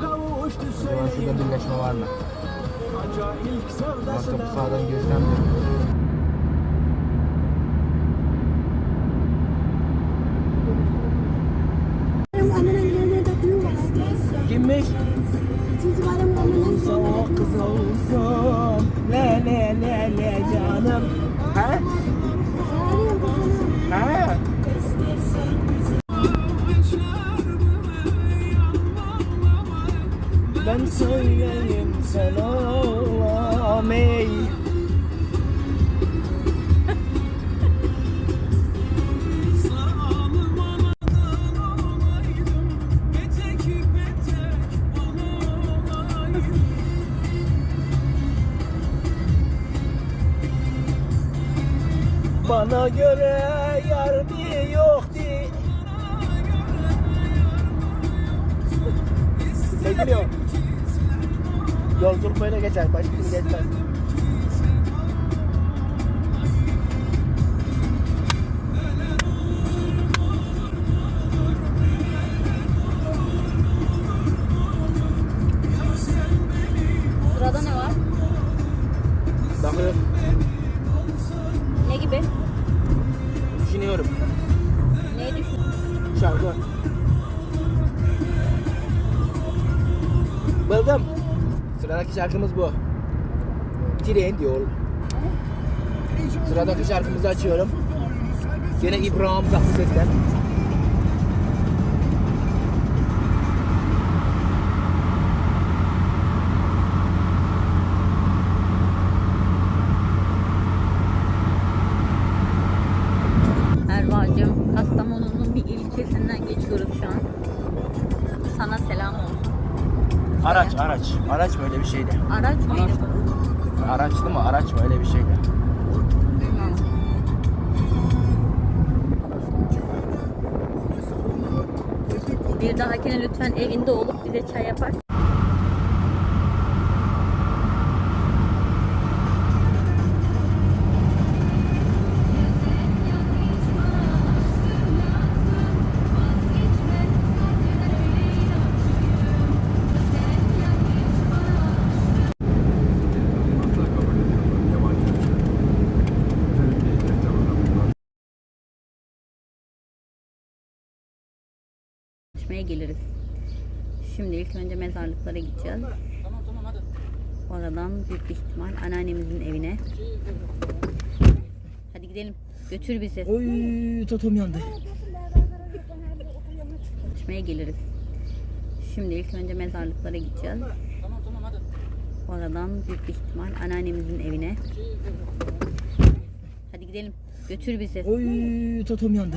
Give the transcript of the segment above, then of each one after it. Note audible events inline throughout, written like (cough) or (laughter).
kavuştu Acaba şurada birleşme var mı? Aca ilk Varsa bu sevdasına. sağdan girsem de. Kız olsun. Le le le le canım. He? He? Ben söyleyeyim selam ey. Bana göre yar bir yok. Ne gülüyor? Yolculuk böyle geçer, başka türlü geçmez. Buldum. Sıradaki şarkımız bu. Tren diyor. Sıradaki şarkımızı açıyorum. Yine İbrahim Tatlıses'ten. Araç, araç. Mı öyle bir şeydi? Araç mıydı bu? Araçlı mı? Araç mı öyle bir şeydi? Bir dahakine lütfen evinde olup bize çay yapar. Konuşmaya geliriz. Şimdi ilk önce mezarlıklara gideceğiz. Oradan büyük bir ihtimal anneannemizin evine. Hadi gidelim. Götür bizi. Oy, totom yandı. Konuşmaya geliriz. Şimdi ilk önce mezarlıklara gideceğiz. Oradan büyük bir ihtimal anneannemizin evine. Hadi gidelim. Götür bizi. Oy, totom yandı.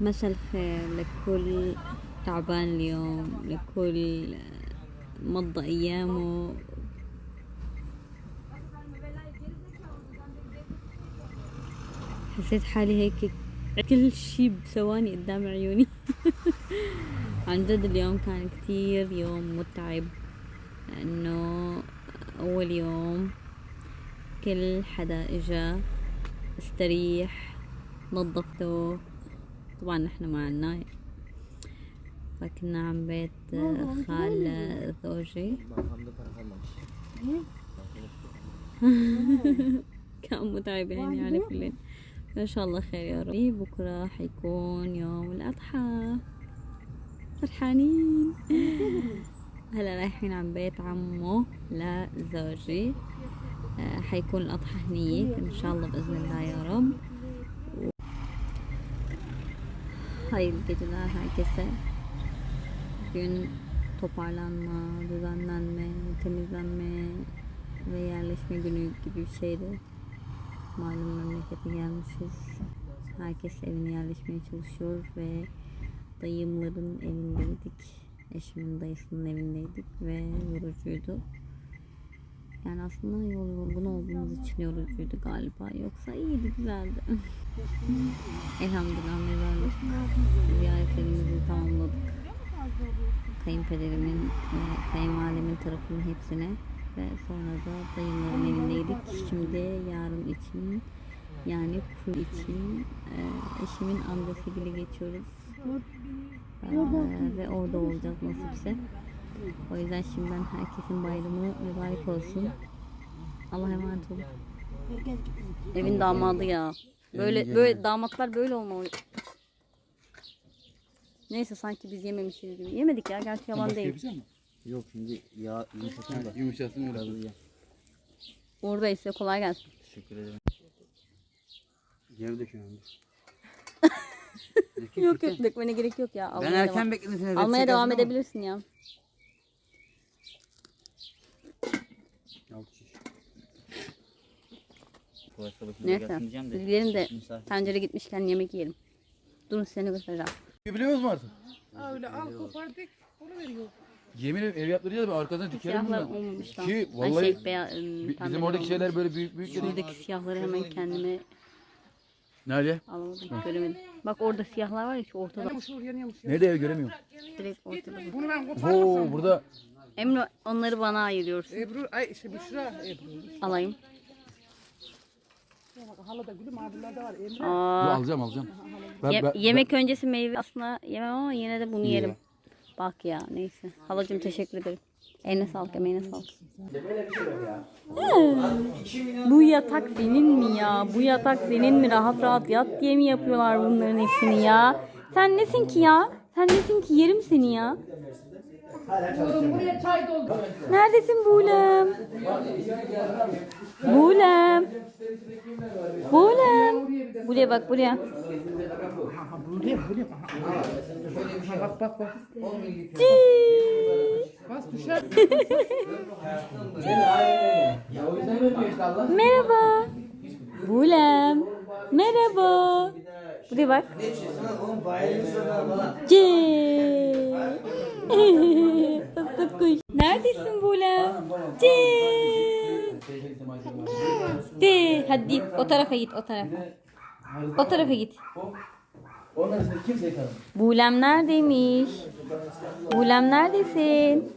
مساء الخير لكل تعبان اليوم لكل مضى أيامه. حسيت حالي هيك كل شي بثواني قدام عيوني. (laughs) عن جد اليوم كان كتير يوم متعب لأنه أول يوم كل حدا إجا استريح نظفته طبعا نحن ما عنا فكنا عم بيت خال زوجي. (laughs) كان متعب يعني على كل ان شاء الله خير يا رب. بكره حيكون يوم الأضحى. فرحانين. (laughs) هلا رايحين عن بيت عمه لزوجي. آه، حيكون الأضحى هنيك إن شاء الله بإذن الله يا رب. Hayırlı geceler herkese. Bugün toparlanma, düzenlenme, temizlenme ve yerleşme günü gibi bir şeydi. Malum memlekete gelmişiz. Herkes evine yerleşmeye çalışıyor ve dayımların evindeydik. Eşimin dayısının evindeydik ve yorucuydu. Yani aslında yol yorgun olduğumuz için yorucuydu galiba. Yoksa iyiydi, güzeldi. (laughs) Elhamdülillah mezarlık ziyaretlerimizi tamamladık. Kayınpederimin kayınvalidemin tarafının hepsine ve sonra da dayımların evindeydik. Şimdi yarın için yani kur için e, eşimin amcasıyla geçiyoruz. E, ve orada olacağız nasipse. O yüzden şimdiden herkesin bayramı mübarek olsun. Allah'a emanet olun. Evin damadı ya. Böyle böyle damatlar böyle olmalı. Neyse sanki biz yememişiz gibi. Yemedik ya gerçi yalan değil. Yok şimdi yağ yumuşatın da. Yumuşasın biraz. Ya. Oradaysa kolay gelsin. Teşekkür ederim. Yem döküyorum. (laughs) Yok yok dökmene gerek yok ya. Ben Almaya erken devam, bekledim seni. almaya devam edebilirsin ya. Tuvalete bakayım, Neyse. Biz gidelim de Misafir. tencere gitmişken yemek yiyelim. Durun seni göstereceğim. Biliyor musun artık? Öyle al kopardık. Onu veriyor. Yemin ederim ev yaptıracağız ben arkasına dikerim Siyahlar bunu. olmamış. Ki Ay vallahi şey, beya, ım, bi- bizim oradaki olmuş. şeyler böyle büyük büyük dedi. Şuradaki siyahları hemen kendime Nerede? alamadım. Göremedim. Bak orada siyahlar var ya şu ortada. Yanıyormuş yanıyormuş. Nerede ev göremiyorum. Direkt ortada. Bunu ben kopardım. Oo burada Emre onları bana ayırıyorsun. Ebru, ay işte Büşra. Ebru. Alayım. Halada gülüm abiler de var. Emre. Aa, alacağım alacağım. Ben, ye- ben- yemek öncesi meyve aslında yemem ama yine de bunu yerim. Bak ya neyse. Halacığım teşekkür ederim. Eline sağlık, emeğine sağlık. Bu yatak senin mi ya? Bu yatak senin mi? Rahat rahat yat diye mi yapıyorlar bunların hepsini ya? Sen nesin ki ya? Sen nesin ki? Yerim seni ya. Neredesin Buğlem? Buğlem. Buğlem. Buraya bak buraya. Bak bak bak. Bas düşer. Merhaba. Buğlem. Merhaba. Buraya bak. Fıstık (laughs) kuş. Neredesin? Cee. De. Hadi git. O tarafa git. O tarafa. O tarafa git. Buğlem neredeymiş? Buğlem neredesin?